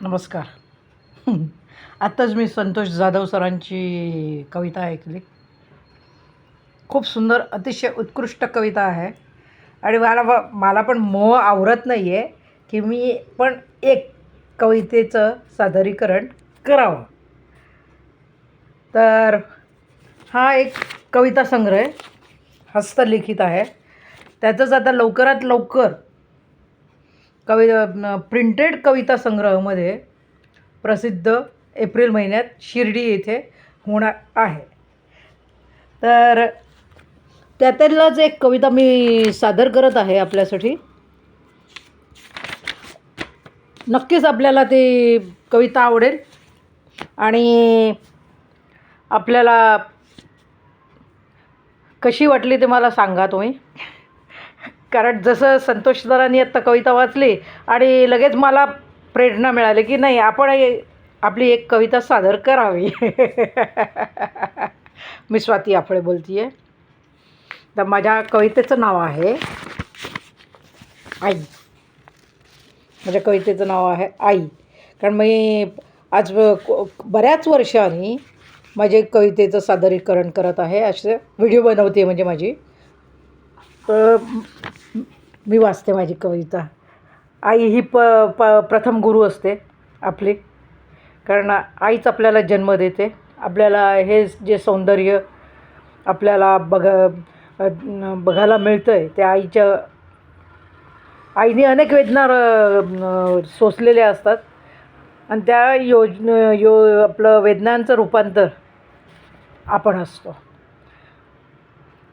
नमस्कार. आत्ताच मी संतोष जाधव सरांची कविता ऐकली. खूप सुंदर अतिशय उत्कृष्ट कविता आहे. आणि मला मला पण मोह आवरत नाही आहे की मी पण एक कवितेचं सादरीकरण करावं. तर हा एक कविता संग्रह आहे हस्तलिखित आहे. त्याचंच आता लवकरात लवकर कवि प्रिंटेड कविता संग्रहमध्ये प्रसिद्ध एप्रिल महिन्यात शिर्डी येथे होणार आहे. तर त्यातलाच एक कविता मी सादर करत आहे आपल्यासाठी. नक्कीच आपल्याला ती कविता आवडेल आणि आपल्याला कशी वाटली ते मला सांगा तुम्ही. कारण जसं संतोष सरांनी आत्ता कविता वाचली आणि लगेच मला प्रेरणा मिळाली की नाही आपण आपली एक कविता सादर करावी. मी स्वाती आफळे बोलते आहे तर माझ्या कवितेचं नाव आहे आई. माझ्या कवितेचं नाव आहे आई. कारण मी आज बऱ्याच वर्षांनी माझे कवितेचं सादरीकरण करत आहे असे व्हिडिओ बनवते म्हणजे माझी. तर मी वाचते माझी कविता. आई ही प प प्रथम गुरु असते आपली. कारण आईच आपल्याला जन्म देते. आपल्याला हे जे सौंदर्य आपल्याला बघ बघायला मिळतं आहे त्या आईच्या आईने अनेक वेदना सोसलेल्या असतात. आणि त्या योजन यो आपलं वेदनांचं रूपांतर आपण असतो.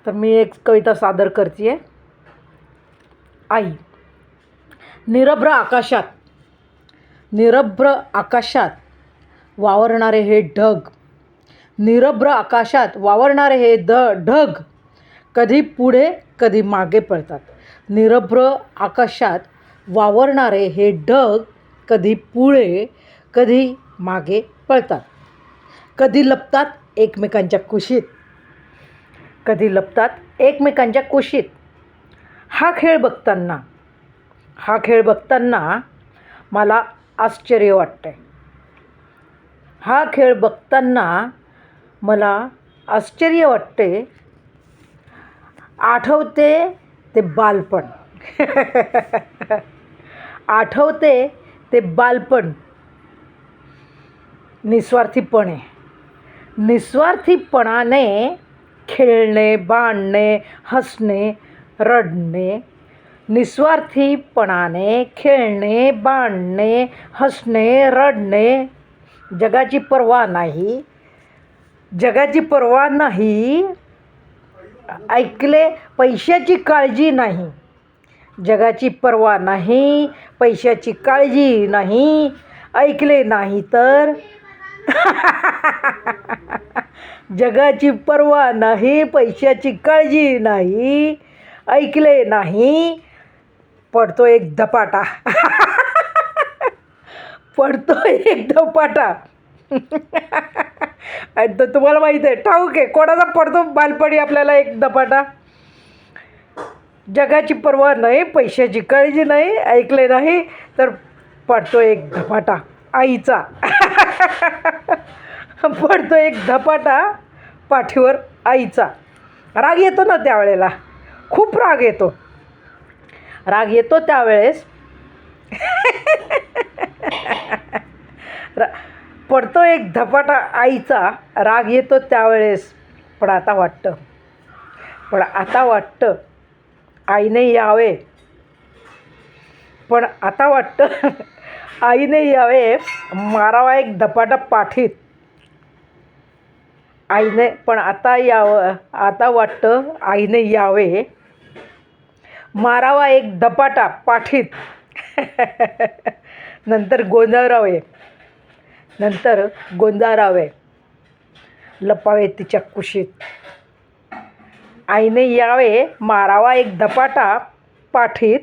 तर मी एक कविता सादर करते आहे आई. निरभ्र आकाशात निरभ्र आकाशात वावरणारे हे ढग निरभ्र आकाशात वावरणारे हे द ढग कधी पुढे कधी मागे पळतात निरभ्र आकाशात वावरणारे हे ढग कधी पुढे कधी मागे पळतात कधी लपतात एकमेकांच्या कुशीत कधी लपतात एकमेकांच्या कुशीत. हा खेळ बघताना हा खेळ बघताना मला आश्चर्य वाटतं आहे हा खेळ बघताना मला आश्चर्य वाटते आठवते ते बालपण. आठवते ते बालपण. निस्वार्थीपणे. निस्वार्थीपणाने खेळणे बांधणे हसणे रडणे निस्वार्थीपणाने खेळणे बांधणे हसणे रडणे. जगाची पर्वा नाही. जगाची पर्वा नाही. ऐकले पैशाची काळजी नाही. जगाची पर्वा नाही पैशाची काळजी नाही. ऐकले नाही तर? जगाची पर्वा नाही पैशाची काळजी नाही. ऐकले नाही. पडतो एक धपाटा. पडतो एक धपाटा. आणि तुम्हाला माहीत आहे ठाऊक आहे कोणाचा पडतो बालपणी आपल्याला एक धपाटा? जगाची पर्वा नाही पैशाची काळजी नाही ऐकले नाही तर पडतो एक धपाटा आईचा. पडतो एक धपाटा पाठीवर आईचा. राग येतो ना त्यावेळेला? खूप राग येतो. राग येतो त्यावेळेस. रा पडतो एक धपाटा आईचा राग येतो त्यावेळेस. पण आता वाटतं. पण आता वाटतं. आईने यावे. पण आता वाटतं. आईने यावे. मारावा एक धपाटा पाठीत. आईने पण आता यावं आता वाटतं आईने यावे. मारावा एक धपाटा पाठीत. नंतर गोंधळरावे. नंतर गोंधळावे लपावे तिच्या कुशीत. आईने यावे मारावा एक धपाटा पाठीत.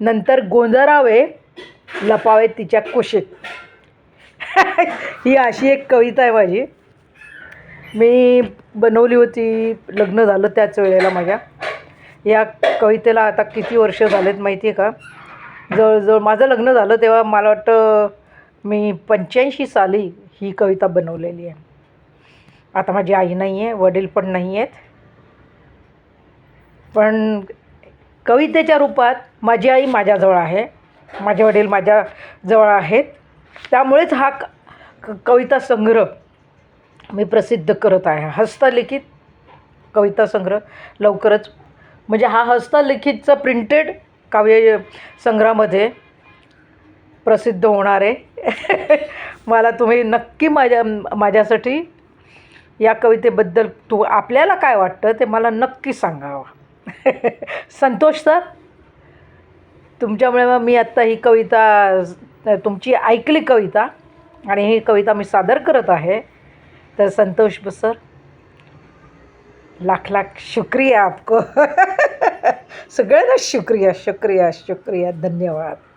नंतर गोंधरावे लपावे तिच्या कुशीत. ही अशी एक कविता आहे माझी. मी बनवली होती लग्न झालं त्याच वेळेला माझ्या. या कवितेला आता किती वर्ष झालेत माहिती आहे का? जवळजवळ माझं लग्न झालं तेव्हा मला वाटतं मी पंच्याऐंशी साली ही कविता बनवलेली आहे. आता माझी आई नाही आहे वडील पण नाही आहेत. पण कवितेच्या रूपात माझी आई माझ्याजवळ आहे माझे वडील माझ्याजवळ आहेत. त्यामुळेच हा क क- कविता संग्रह मी प्रसिद्ध करत आहे. हस्तलिखित कविता संग्रह लवकरच म्हणजे हा हस्तलिखितचा प्रिंटेड काव्य संग्रहामध्ये प्रसिद्ध होणार आहे. मला तुम्ही नक्की माझ्या माझ्यासाठी या कवितेबद्दल तू आपल्याला काय वाटतं ते मला नक्की सांगावं. संतोष सर तुमच्यामुळे मग मी आत्ता ही कविता तुमची ऐकली कविता आणि ही कविता मी सादर करत आहे. तर संतोष सर लाख लाख शुक्रिया आपको. सगळ्यांना शुक्रिया शुक्रिया शुक्रिया. धन्यवाद.